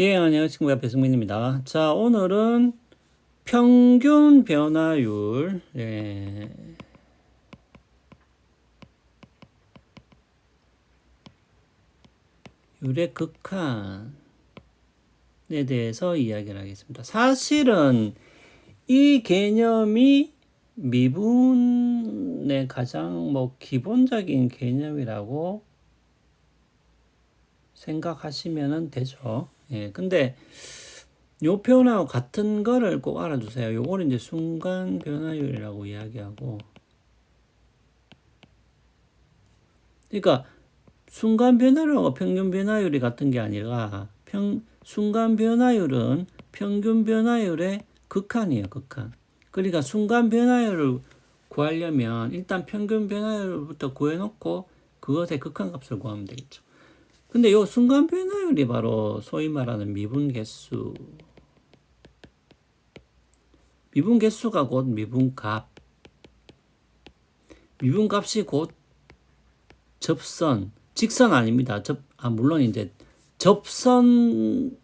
예, 안녕하십니까. 배승민입니다. 자, 오늘은 평균 변화율, 예. 율의 극한에 대해서 이야기를 하겠습니다. 사실은 이 개념이 미분의 가장 뭐 기본적인 개념이라고 생각하시면 되죠. 예, 근데 요 표현하고 같은 거를 꼭 알아두세요. 요거는 이제 순간 변화율이라고 이야기하고 그러니까 순간 변화율하고 평균 변화율이 같은 게 아니라 평 순간 변화율은 평균 변화율의 극한이에요, 극한. 그러니까 순간 변화율을 구하려면 일단 평균 변화율부터 구해놓고 그것의 극한 값을 구하면 되겠죠. 근데 요 순간 변화율이 바로 소위 말하는 미분 개수. 미분 개수가 곧 미분 값. 미분 값이 곧 접선, 직선 아닙니다. 접, 아, 물론 이제 접선도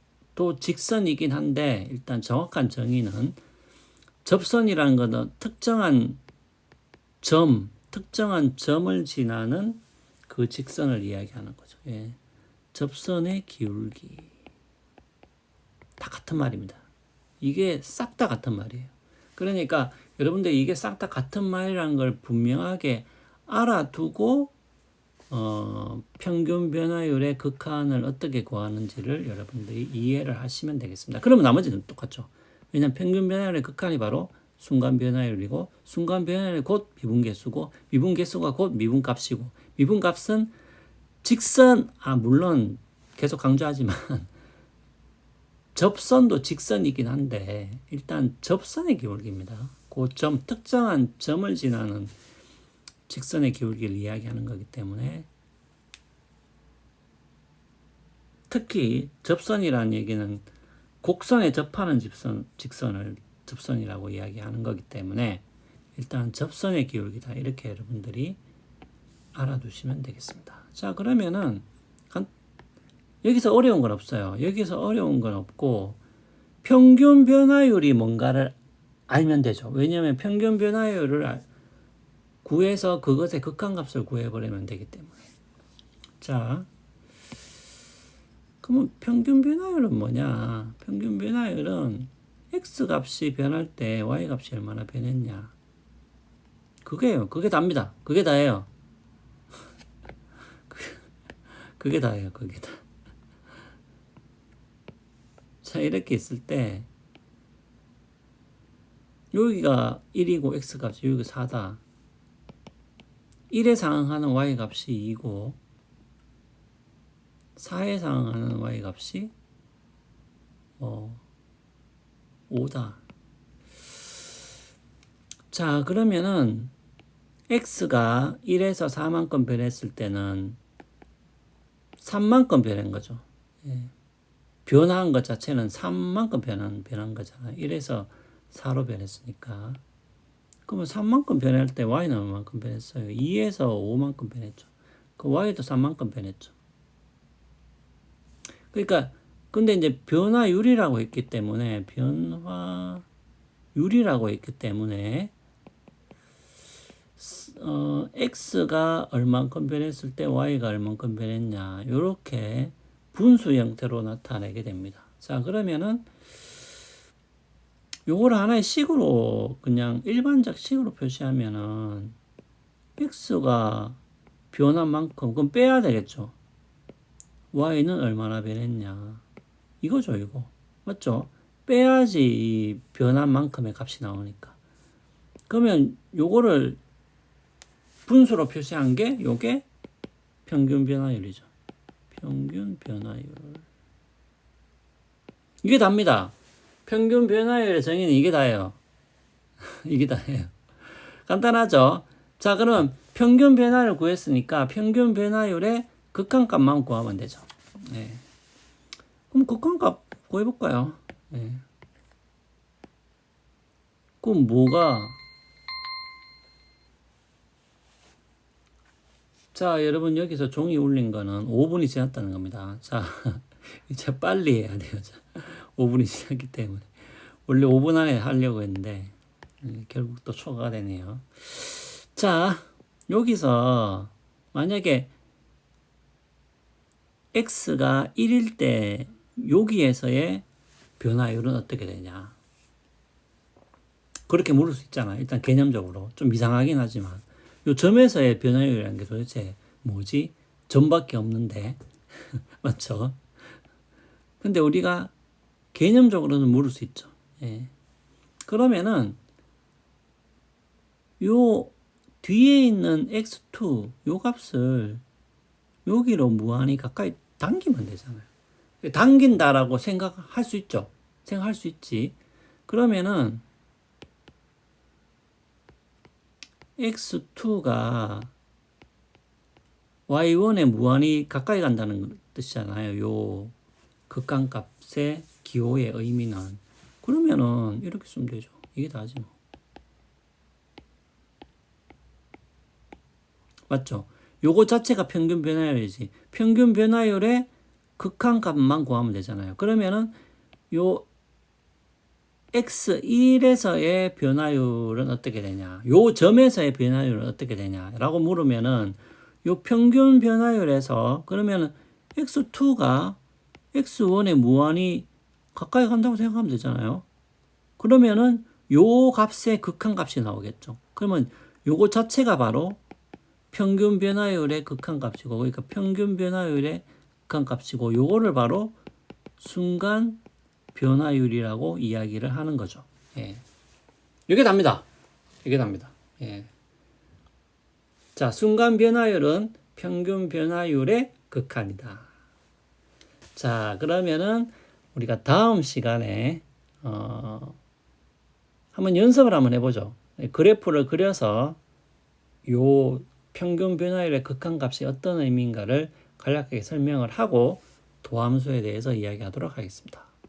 직선이긴 한데 일단 정확한 정의는 접선이라는 것은 특정한 점, 특정한 점을 지나는 그 직선을 이야기하는 거죠. 예. 접선의 기울기. 다 같은 말입니다. 이게 싹 다 같은 말이에요. 그러니까 여러분들 이게 싹 다 같은 말이라는 걸 분명하게 알아두고 어, 평균 변화율의 극한을 어떻게 구하는지를 여러분들이 이해를 하시면 되겠습니다. 그러면 나머지는 똑같죠. 왜냐하면 평균 변화율의 극한이 바로 순간 변화율이고 순간 변화율이 곧 미분 계수고 미분 계수가 곧 미분 값이고 미분 값은 직선 아 물론 계속 강조하지만 접선도 직선이긴 한데 일단 접선의 기울기입니다. 그 점 특정한 점을 지나는 직선의 기울기를 이야기하는 거기 때문에 특히 접선이라는 얘기는 곡선에 접하는 직선, 직선을 접선이라고 이야기하는 거기 때문에 일단 접선의 기울기다 이렇게 여러분들이 알아두시면 되겠습니다. 자 그러면은 여기서 어려운 건 없어요. 여기서 어려운 건 없고 평균 변화율이 뭔가를 알면 되죠. 왜냐하면 평균 변화율을 구해서 그것의 극한값을 구해버리면 되기 때문에. 자, 그러면 평균 변화율은 뭐냐? 평균 변화율은 x 값이 변할 때 y 값이 얼마나 변했냐? 그게요. 그게 답니다. 그게 다예요. 그게 다예요. 그게 다. 자, 이렇게 있을 때 여기가 1이고 x 값이 여기가 4다. 1에 상응하는 y 값이 2고 4에 상응하는 y 값이 어 5다. 자, 그러면은 x가 1에서 4만큼 변했을 때는 3만큼 변한 거죠. 예. 변화한 것 자체는 3만큼 변한, 변한 거잖아요. 1에서 4로 변했으니까. 그러면 3만큼 변할 때 y는 얼마만큼 변했어요? 2에서 5만큼 변했죠. 그 y도 3만큼 변했죠. 그러니까 근데 이제 변화율이라고 했기 때문에 변화율이라고 했기 때문에 어, x가 얼만큼 변했을 때 y가 얼만큼 변했냐 이렇게 분수 형태로 나타내게 됩니다. 자 그러면은 요거를 하나의 식으로 그냥 일반적 식으로 표시하면은 x가 변한 만큼 그럼 빼야 되겠죠. y는 얼마나 변했냐 이거죠 이거 맞죠? 빼야지 이 변한 만큼의 값이 나오니까 그러면 요거를 분수로 표시한 게 요게 평균 변화율이죠. 평균 변화율 이게 답니다. 평균 변화율의 정의는 이게 다예요. 이게 다예요. 간단하죠? 자, 그럼 평균 변화를 구했으니까 평균 변화율의 극한값만 구하면 되죠. 네. 그럼 극한값 구해볼까요? 네. 그럼 뭐가 자, 여러분 여기서 종이 울린 거는 5분이 지났다는 겁니다. 자, 이제 빨리 해야 돼요. 5분이 지났기 때문에. 원래 5분 안에 하려고 했는데 음, 결국 또 초과가 되네요. 자, 여기서 만약에 x가 1일 때 여기에서의 변화율은 어떻게 되냐? 그렇게 물을 수 있잖아. 일단 개념적으로 좀 이상하긴 하지만 요 점에서의 변화율이라는 게 도대체 뭐지? 점밖에 없는데 맞죠? 근데 우리가 개념적으로는 물을 수 있죠. 예. 그러면은 요 뒤에 있는 x2 요 값을 여기로 무한히 가까이 당기면 되잖아요. 당긴다라고 생각할 수 있죠. 생각할 수 있지. 그러면은 x2가 y1에 무한히 가까이 간다는 뜻이잖아요. 요 극한값의 기호의 의미는 그러면은 이렇게 쓰면 되죠. 이게 다지 뭐. 맞죠? 요거 자체가 평균 변화율이지. 평균 변화율의 극한값만 구하면 되잖아요. 그러면은 요 x1에서의 변화율은 어떻게 되냐? 요 점에서의 변화율은 어떻게 되냐 라고 물으면은 요 평균 변화율에서 그러면은 x2가 x1에 무한히 가까이 간다고 생각하면 되잖아요. 그러면은 요 값의 극한값이 나오겠죠. 그러면 요거 자체가 바로 평균 변화율의 극한값이고 그러니까 평균 변화율의 극한값이고 요거를 바로 순간 변화율이라고 이야기를 하는 거죠. 예. 이게 답니다. 이게 답니다. 예. 자, 순간 변화율은 평균 변화율의 극한이다. 자, 그러면은 우리가 다음 시간에 어, 한번 연습을 한번 해보죠. 그래프를 그려서 요 평균 변화율의 극한값이 어떤 의미인가를 간략하게 설명을 하고 도함수에 대해서 이야기하도록 하겠습니다.